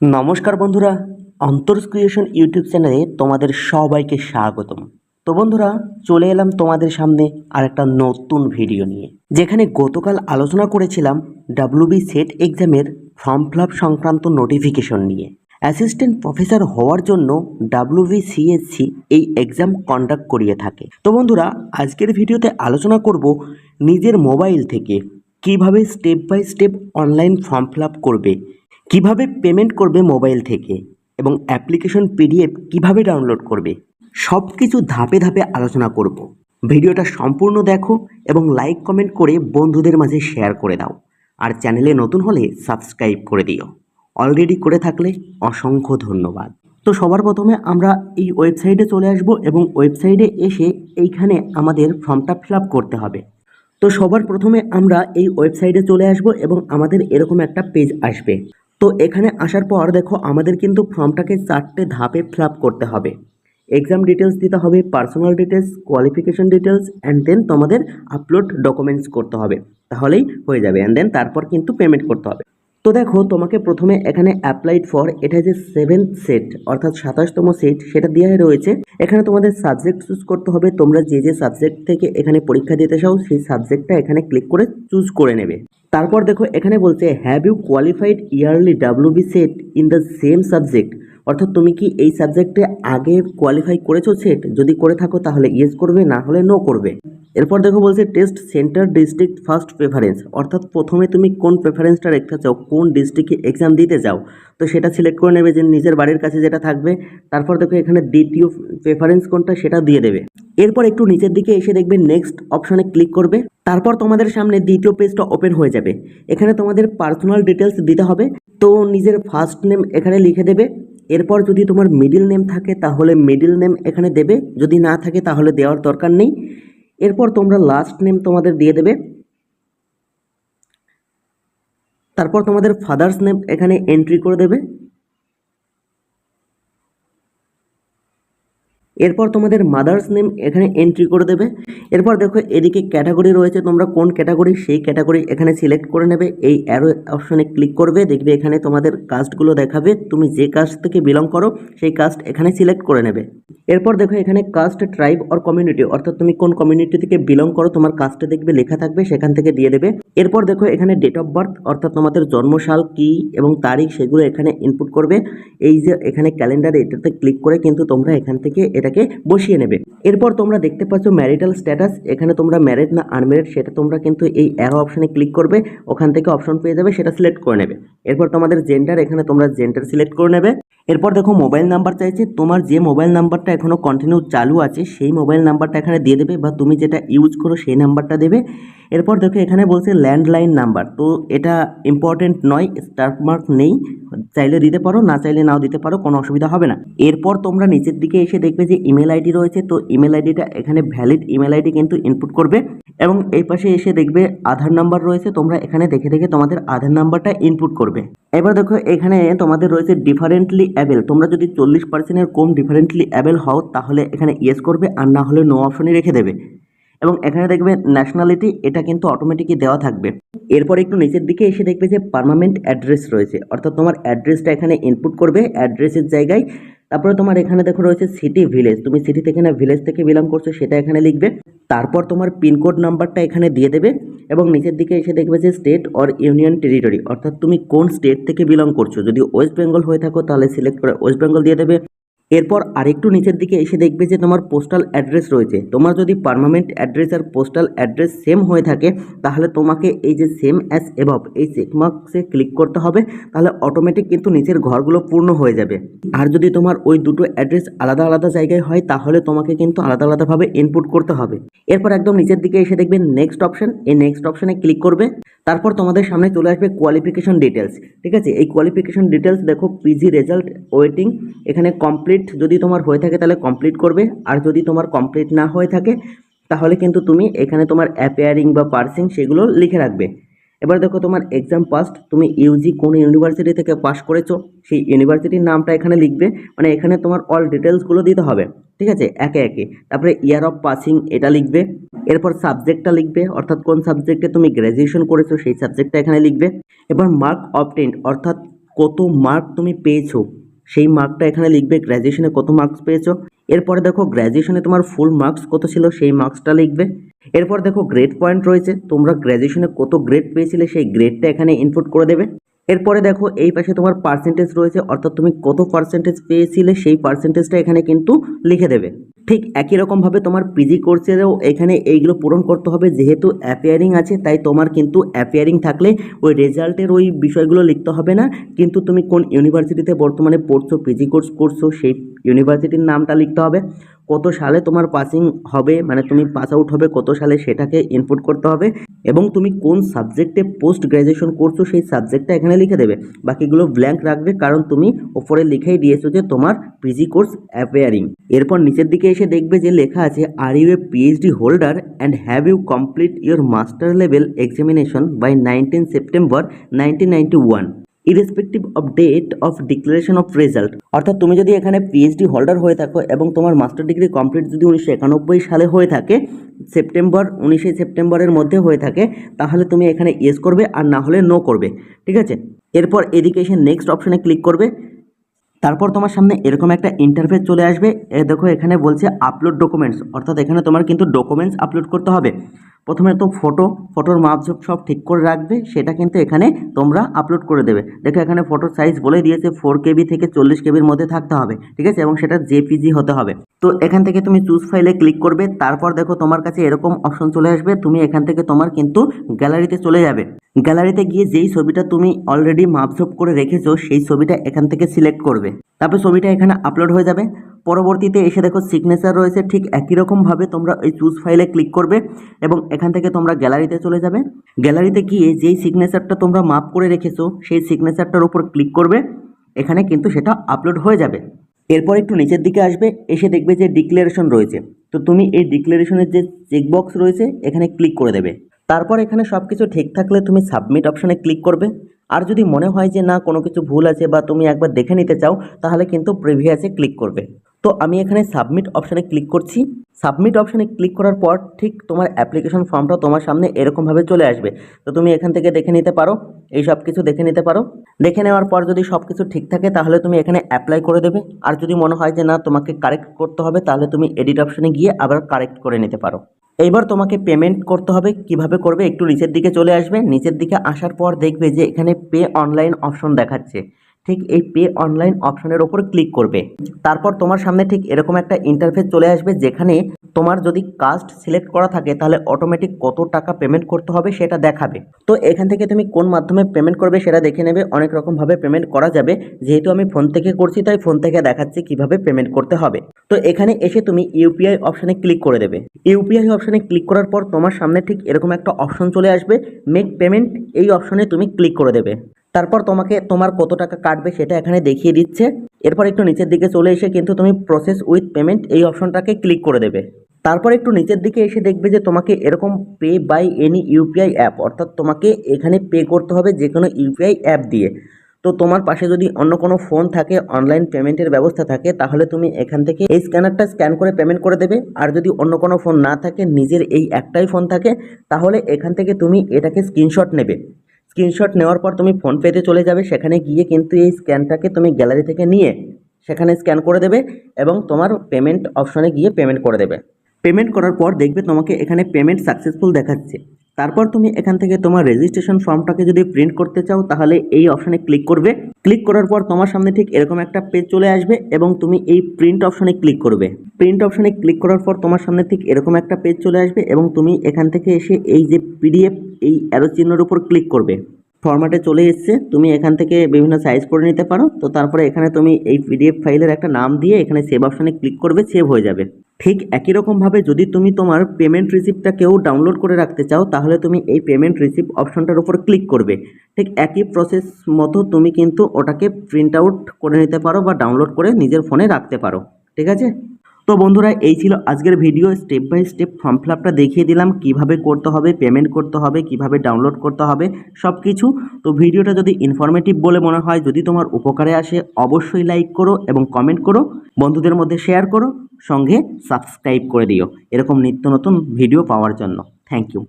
নমস্কার বন্ধুরা, অন্তর্স creation YouTube চ্যানেলে তোমাদের সবাইকে স্বাগতম। তো বন্ধুরা, চলে এলাম তোমাদের সামনে আর একটা নতুন ভিডিও নিয়ে, যেখানে গতকাল আলোচনা করেছিলাম ডাব্লিউবি সেট এক্সামের ফর্ম ফিল সংক্রান্ত নোটিফিকেশন নিয়ে। অ্যাসিস্ট্যান্ট প্রফেসর হওয়ার জন্য ডাব্লিউবি সিএসসি এই এক্সাম কন্ডাক্ট করিয়ে থাকে। তো বন্ধুরা, আজকের ভিডিওতে আলোচনা করব নিজের মোবাইল থেকে কীভাবে step by step online form fill করবে কীভাবে পেমেন্ট করবে মোবাইল থেকে এবং অ্যাপ্লিকেশন পিডিএফ কীভাবে ডাউনলোড করবে সব কিছু ধাপে ধাপে আলোচনা করব। ভিডিওটা সম্পূর্ণ দেখো এবং লাইক কমেন্ট করে বন্ধুদের মাঝে শেয়ার করে দাও। আর চ্যানেলে নতুন হলে সাবস্ক্রাইব করে দিও। অলরেডি করে থাকলে অসংখ্য ধন্যবাদ। তো সবার প্রথমে আমরা এই ওয়েবসাইটে চলে আসব এবং ওয়েবসাইটে এসে এইখানে আমাদের ফর্মটা ফিল করতে হবে। তো সবার প্রথমে আমরা এই ওয়েবসাইটে চলে আসব এবং আমাদের এরকম একটা পেজ আসবে। তো এখানে আসার পর দেখো আমাদের কিন্তু ফর্মটাকে চারটে ধাপে ফিল করতে হবে। এক্সাম ডিটেলস দিতে হবে personal details qualification details and then তোমাদের আপলোড ডকুমেন্টস করতে হবে। তাহলেই হয়ে যাবে অ্যান্ড দেন তারপর কিন্তু পেমেন্ট করতে হবে। তো দেখো, তোমাকে প্রথমে এখানে অ্যাপ্লাইড ফর এটা যে সেভেন্থ সেট অর্থাৎ সাতাশতম সেট সেটা দেওয়া রয়েছে। এখানে তোমাদের সাবজেক্ট চুজ করতে হবে, তোমরা যে যে সাবজেক্ট থেকে এখানে পরীক্ষা দিতে চাও, সেই সাবজেক্টটা এখানে ক্লিক করে চুজ করে নেবে। তারপর দেখো, এখানে বলছে have you qualified yearly WB SET in the same subject অর্থাৎ তুমি কি এই সাবজেক্টে আগে কোয়ালিফাই করেছ সেট যদি করে থাকো তাহলে ইয়েস করবে, না হলে নো করবে। এরপর দেখো বলছে test centre district first preference অর্থাৎ প্রথমে তুমি কোন প্রেফারেন্সটা রাখতে চাও কোন ডিস্ট্রিক্টে এক্সাম দিতে চাও তো সেটা সিলেক্ট করে নেবে যে নিজের বাড়ির কাছে যেটা থাকবে। তারপর দেখো এখানে দ্বিতীয় প্রেফারেন্স কোনটা সেটা দিয়ে দেবে। এরপর একটু নিচের দিকে এসে দেখবে নেক্সট অপশনে ক্লিক করবে। তারপর তোমাদের সামনে দ্বিতীয় পেজটা ওপেন হয়ে যাবে। এখানে তোমাদের পার্সোনাল ডিটেলস দিতে হবে। তো নিজের ফার্স্ট নেম এখানে লিখে দেবে। এরপর যদি তোমার মিডিল নেম থাকে, তাহলে মিডিল নেম এখানে দেবে। যদি না থাকে, তাহলে দেওয়ার দরকার নেই। এরপর তোমরা লাস্ট নেম তোমাদের দিয়ে দেবে। তারপর তোমাদের ফাদার্স নেম এখানে এন্ট্রি করে দেবে। এরপর তোমাদের মাদার্স নেম এখানে এন্ট্রি করে দেবে। এরপর দেখো এদিকে ক্যাটাগরি রয়েছে, তোমরা কোন ক্যাটাগরি সেই ক্যাটাগরি এখানে সিলেক্ট করে নেবে। এই অ্যারো অপশনে ক্লিক করবে, দেখবে এখানে তোমাদের কাস্টগুলো দেখাবে। তুমি যে কাস্ট থেকে বিলং করো, সেই কাস্ট এখানে সিলেক্ট করে নেবে। এরপর দেখো এখানে কাস্ট ট্রাইব অর কমিউনিটি অর্থাৎ তুমি কোন কমিউনিটি থেকে বিলং করো, তোমার কাস্টে দেখবে লেখা থাকবে, সেখান থেকে দিয়ে দেবে। এরপর দেখো এখানে ডেট অফ বার্থ অর্থাৎ তোমাদের জন্মসাল, কি এবং তারিখ, সেগুলো এখানে ইনপুট করবে। এই যে এখানে ক্যালেন্ডার এটাতে ক্লিক করে কিন্তু তোমরা এখান থেকে এটাকে বসিয়ে নেবে। এরপর তোমরা দেখতে পাচ্ছ ম্যারিটাল স্ট্যাটাস এখানে তোমরা ম্যারেড না আনম্যারিড সেটা তোমরা কিন্তু এই অ্যারো অপশানে ক্লিক করবে, ওখান থেকে অপশন পেয়ে যাবে, সেটা সিলেক্ট করে নেবে। এরপর তোমাদের জেন্ডার এখানে তোমরা জেন্ডার সিলেক্ট করে নেবে। এরপর দেখো মোবাইল নাম্বার চাইছে, তোমার যে মোবাইল নাম্বারটা এখনও কন্টিনিউ চালু আছে, সেই মোবাইল নাম্বারটা এখানে দিয়ে দেবে বা তুমি যেটা ইউজ করো সেই নাম্বারটা দেবে। এরপর দেখো এখানে বলছে ল্যান্ডলাইন নাম্বার তো এটা ইম্পর্টেন্ট নয় স্টার মার্ক নেই, চাইলে দিতে পারো, না চাইলে নাও দিতে পারো, কোনো অসুবিধা হবে না। এরপর তোমরা নিচের দিকে এসে দেখবে যে ইমেল আইডি রয়েছে, তো ইমেল আইডিটা এখানে ভ্যালিড ইমেল আইডি কিন্তু ইনপুট করবে। এবং এই পাশে এসে দেখবে আধার নাম্বার রয়েছে, তোমরা এখানে দেখে দেখে তোমাদের আধার নাম্বারটা ইনপুট করবে। এবার দেখো এখানে তোমাদের রয়েছে ডিফারেন্টলি অ্যাবেল তোমরা যদি চল্লিশ পার্সেন্টের কম ডিফারেন্টলি অ্যাবেল হও, তাহলে এখানে ইয়েস করবে, আর না হলে নো অপশনই রেখে দেবে। এবং এখানে দেখবে ন্যাশনালিটি এটা কিন্তু অটোমেটিকই দেওয়া থাকবে। এরপর একটু নিচের দিকে এসে দেখবে যে পারমানেন্ট অ্যাড্রেস রয়েছে। অর্থাৎ তোমার অ্যাড্রেসটা এখানে ইনপুট করবে অ্যাড্রেসের জায়গায় তারপরে তোমার এখানে দেখো রয়েছে সিটি ভিলেজ তুমি সিটি থেকে না ভিলেজ থেকে বিলং করছ সেটা এখানে লিখবে। তারপর তোমার পিনকোড নাম্বারটা এখানে দিয়ে দেবে এবং নিচের দিকে এসে দেখবে যে স্টেট অর ইউনিয়ন টেরিটরি অর্থাৎ তুমি কোন স্টেট থেকে বিলং করছ। যদি ওয়েস্ট বেঙ্গল হয়ে থাকো তাহলে সিলেক্ট করে ওয়েস্ট বেঙ্গল দিয়ে দেবে। এরপর আরেকটু নিচের দিকে এসে দেখবে যে তোমার পোস্টাল অ্যাড্রেস রয়েছে। তোমার যদি পারমানেন্ট অ্যাড্রেস আর পোস্টাল অ্যাড্রেস সেম হয়ে থাকে, তাহলে তোমাকে এই যে সেম অ্যাস এভব এই চেকমার্কসে ক্লিক করতে হবে, তাহলে অটোমেটিক কিন্তু নিচের ঘরগুলো পূর্ণ হয়ে যাবে। আর যদি তোমার ওই দুটো অ্যাড্রেস আলাদা আলাদা জায়গায় হয়, তাহলে তোমাকে কিন্তু আলাদা আলাদাভাবে ইনপুট করতে হবে। এরপর একদম নিচের দিকে এসে দেখবে নেক্সট অপশন এই নেক্সট অপশনে ক্লিক করবে। তারপর তোমাদের সামনে চলে আসবে কোয়ালিফিকেশন ডিটেলস ঠিক আছে? এই কোয়ালিফিকেশন ডিটেলস দেখো পিজি রেজাল্ট ওয়েটিং এখানে কমপ্লিট যদি তোমার হয়ে থাকে তাহলে কমপ্লিট করবে। আর যদি তোমার কমপ্লিট না হয়ে থাকে, তাহলে কিন্তু তুমি এখানে তোমার অ্যাপেয়ারিং বা পার্সিং সেগুলো লিখে রাখবে। এবার দেখো তোমার এক্সাম পাস্ট তুমি ইউজি কোন ইউনিভার্সিটি থেকে পাস করেছ, সেই ইউনিভার্সিটির নামটা এখানে লিখবে। মানে এখানে তোমার অল ডিটেলসগুলো দিতে হবে, ঠিক আছে? একে একে। তারপরে ইয়ার অফ পাসিং এটা লিখবে। এরপর সাবজেক্টটা লিখবে, অর্থাৎ কোন সাবজেক্টে তুমি গ্র্যাজুয়েশন করেছ সেই সাবজেক্টটা এখানে লিখবে। এবার মার্ক অবটেন্ট অর্থাৎ কত মার্ক তুমি পেয়েছ। সেই মার্কটা এখানে লিখবে গ্র্যাজুয়েশনে কত মার্কস পেয়েছ। এরপরে দেখো গ্র্যাজুয়েশনে তোমার ফুল মার্কস কত ছিল, সেই মার্কসটা লিখবে। এরপর দেখো গ্রেড পয়েন্ট রয়েছে, তোমরা গ্র্যাজুয়েশনে কত গ্রেড পেয়েছিলে, সেই গ্রেডটা এখানে ইনপুট করে দেবে। এরপরে দেখো, এই পাশে তোমার পার্সেন্টেজ রয়েছে, অর্থাৎ তুমি কত পার্সেন্টেজ পেয়েছিলে, সেই পার্সেন্টেজটা এখানে কিন্তু লিখে দেবে। ঠিক একই রকমভাবে তোমার পিজি কোর্সেরও এখানে এইগুলো পূরণ করতে হবে, যেহেতু অ্যাপিয়ারিং আছে, তাই তোমার কিন্তু অ্যাপিয়ারিং থাকলে ওই রেজাল্টের ওই বিষয়গুলো লিখতে হবে না। কিন্তু তুমি কোন ইউনিভার্সিটিতে বর্তমানে পড়ছো পিজি কোর্স করছ, সেই ইউনিভার্সিটির নামটা লিখতে হবে। কত সালে তোমার পাসিং হবে? মানে তুমি পাস আউট হবে কত সালে সেটাকে ইনপুট করতে হবে? এবং তুমি কোন সাবজেক্টে পোস্ট গ্র্যাজুয়েশন করছ সেই সাবজেক্টটা এখানে লিখে দেবে। বাকিগুলো ব্ল্যাঙ্ক রাখবে কারণ তুমি ওপরে লিখেই দিয়েছ যে তোমার পিজি কোর্স অ্যাপেয়ারিং এরপর নিচের দিকে এসে দেখবে যে লেখা আছে are you a PhD holder and have you complete your master level examination by nineteen September nineteen ninety one irrespective of date of declaration of result অর্থাৎ তুমি যদি এখানে পিএইচডি হোল্ডার হয়ে থাকো এবং তোমার মাস্টার ডিগ্রি কমপ্লিট যদি উনিশশো একানব্বই সালে হয়ে থাকে সেপ্টেম্বর উনিশে সেপ্টেম্বরের মধ্যে হয়ে থাকে, তাহলে তুমি এখানে ইয়েস করবে আর না হলে নো করবে। ঠিক আছে? এরপর এসে নেক্সট অপশনে ক্লিক করবে। তারপর তোমার সামনে এরকম একটা ইন্টারফেস চলে আসবে। এ দেখো এখানে বলছে আপলোড ডকুমেন্টস অর্থাৎ এখানে তোমার কিন্তু ডকুমেন্টস আপলোড করতে হবে। প্রথমে তো ফটো ফটোর মাপঝোপ সব ঠিক করে রাখবে, সেটা কিন্তু এখানে তোমরা আপলোড করে দেবে। দেখো এখানে ফটোর সাইজ বলে দিয়েছে ফোর কেবি থেকে চল্লিশ কেবির মধ্যে থাকতে হবে, ঠিক আছে? এবং সেটা জেপিজি হতে হবে। তো এখান থেকে তুমি চুজ ফাইলে ক্লিক করবে, তারপর দেখো তোমার কাছে এরকম অপশন চলে আসবে, তুমি এখান থেকে তোমার কিন্তু গ্যালারিতে চলে যাবে। গ্যালারিতে গিয়ে যেই ছবিটা তুমি অলরেডি মাপঝোপ করে রেখেছো, সেই ছবিটা এখান থেকে সিলেক্ট করবে। তারপর ছবিটা এখানে আপলোড হয়ে যাবে। পরবর্তীতে এসে দেখো সিগনেচার রয়েছে, ঠিক একই রকমভাবে তোমরা ওই চুজ ফাইলে ক্লিক করবে এবং এখান থেকে তোমরা গ্যালারিতে চলে যাবে। গ্যালারিতে গিয়ে যেই সিগনেচারটা তোমরা মাপ করে রেখেছো, সেই সিগনেচারটার উপর ক্লিক করবে, এখানে কিন্তু সেটা আপলোড হয়ে যাবে। এরপর একটু নিচের দিকে আসবে, এসে দেখবে যে ডিক্লারেশন রয়েছে। তো তুমি এই ডিক্লারেশনের যে চেকবক্স রয়েছে, এখানে ক্লিক করে দেবে। তারপর এখানে সব কিছু ঠিক থাকলে তুমি সাবমিট অপশানে ক্লিক করবে। আর যদি মনে হয় যে না কোনো কিছু ভুল আছে বা তুমি একবার দেখে নিতে চাও, তাহলে কিন্তু প্রিভিয়াসে ক্লিক করবে। তো আমি এখানে সাবমিট অপশানে ক্লিক করছি। সাবমিট অপশানে ক্লিক করার পর ঠিক তোমার অ্যাপ্লিকেশন ফর্মটা তোমার সামনে এরকমভাবে চলে আসবে। তো তুমি এখান থেকে দেখে নিতে পারো, এই সব কিছু দেখে নিতে পারো। দেখে নেওয়ার পর যদি সব কিছু ঠিক থাকে তাহলে তুমি এখানে অ্যাপ্লাই করে দেবে। আর যদি মনে হয় যে না তোমাকে কারেক্ট করতে হবে তাহলে তুমি এডিট অপশানে গিয়ে আবার কারেক্ট করে নিতে পারো। এইবার তোমাকে পেমেন্ট করতে হবে, কীভাবে করবে একটু নিচের দিকে চলে আসবে। নিচের দিকে আসার পর দেখবে যে এখানে পে অনলাইন অপশন দেখাচ্ছে। ঠিক এই পে অনলাইন অপশনের ওপর ক্লিক করবে। তারপর তোমার সামনে ঠিক এরকম একটা ইন্টারফেস চলে আসবে যেখানে তোমার যদি কাস্ট সিলেক্ট করা থাকে তাহলে অটোমেটিক কত টাকা পেমেন্ট করতে হবে সেটা দেখাবে। তো এখান থেকে তুমি কোন মাধ্যমে পেমেন্ট করবে সেটা দেখে নেবে, অনেক রকমভাবে পেমেন্ট করা যাবে। যেহেতু আমি ফোন থেকে করছি, তাই ফোন থেকে দেখাচ্ছি কীভাবে পেমেন্ট করতে হবে। তো এখানে এসে তুমি ইউপিআই অপশানে ক্লিক করে দেবে। ইউপিআই অপশানে ক্লিক করার পর তোমার সামনে ঠিক এরকম একটা অপশন চলে আসবে। মেক পেমেন্ট এই অপশনে তুমি ক্লিক করে দেবে। তারপর তোমাকে তোমার কত টাকা কাটবে সেটা এখানে দেখিয়ে দিচ্ছে। এরপর একটু নিচের দিকে চলে এসে কিন্তু তুমি প্রসেস উইথ পেমেন্ট এই অপশনটাকে ক্লিক করে দেবে। তারপর একটু নিচের দিকে এসে দেখবে যে তোমাকে এরকম pay by any UPI app অর্থাৎ তোমাকে এখানে পে করতে হবে যে কোনো ইউপিআই অ্যাপ দিয়ে। তো তোমার পাশে যদি অন্য কোনো ফোন থাকে অনলাইন পেমেন্টের ব্যবস্থা থাকে, তাহলে তুমি এখান থেকে এই স্ক্যানারটা স্ক্যান করে পেমেন্ট করে দেবে। আর যদি অন্য কোনো ফোন না থাকে, নিজের এই একটাই ফোন থাকে, তাহলে এখান থেকে তুমি এটাকে স্ক্রিনশট নেবে। স্ক্রিনশট নেওয়ার পর তুমি ফোনপেতে চলে যাবে, সেখানে গিয়ে কিন্তু এই স্ক্যানটাকে তুমি গ্যালারি থেকে নিয়ে সেখানে স্ক্যান করে দেবে এবং তোমার পেমেন্ট অপশনে গিয়ে পেমেন্ট করে দেবে। পেমেন্ট করার পর দেখবে তোমাকে এখানে পেমেন্ট সাকসেসফুল দেখাচ্ছে। তারপর তুমি এখান থেকে তোমার রেজিস্ট্রেশন ফর্মটাকে যদি প্রিন্ট করতে চাও, তাহলে এই অপশানে ক্লিক করবে। ক্লিক করার পর তোমার সামনে ঠিক এরকম একটা পেজ চলে আসবে এবং তুমি এই প্রিন্ট অপশানে ক্লিক করবে। প্রিন্ট অপশানে ক্লিক করার পর তোমার সামনে ঠিক এরকম একটা পেজ চলে আসবে এবং তুমি এখান থেকে এসে এই যে পিডিএফ এই অ্যারো চিহ্নের উপর ক্লিক করবে। ফরম্যাটে চলে এসছে। তুমি এখান থেকে বিভিন্ন সাইজ করে নিতে পারো। তো তারপরে এখানে তুমি এই পিডিএফ ফাইলের একটা নাম দিয়ে এখানে সেভ অপশানে ক্লিক করবে সেভ হয়ে যাবে। ঠিক একই রকমভাবে যদি তুমি তোমার পেমেন্ট রিসিপ্টটাকেও ডাউনলোড করে রাখতে চাও, তাহলে তুমি এই পেমেন্ট রিসিপ্ট অপশনটার উপর ক্লিক করবে। ঠিক একই প্রসেস মতো তুমি কিন্তু ওটাকে প্রিন্ট আউট করে নিতে পারো বা ডাউনলোড করে নিজের ফোনে রাখতে পারো। ঠিক আছে? তো বন্ধুরা, এই ছিল আজকের video step by step form fill আপটা দেখিয়ে দিলাম। কীভাবে করতে হবে পেমেন্ট করতে হবে, কীভাবে ডাউনলোড করতে হবে সব কিছু তো ভিডিওটা যদি ইনফরমেটিভ বলে মনে হয়, যদি তোমার উপকারে আসে, অবশ্যই লাইক করো এবং কমেন্ট করো। বন্ধুদের মধ্যে শেয়ার করো। সঙ্গে সাবস্ক্রাইব করে দিও। এরকম নিত্য নতুন ভিডিও পাওয়ার জন্য। Thank you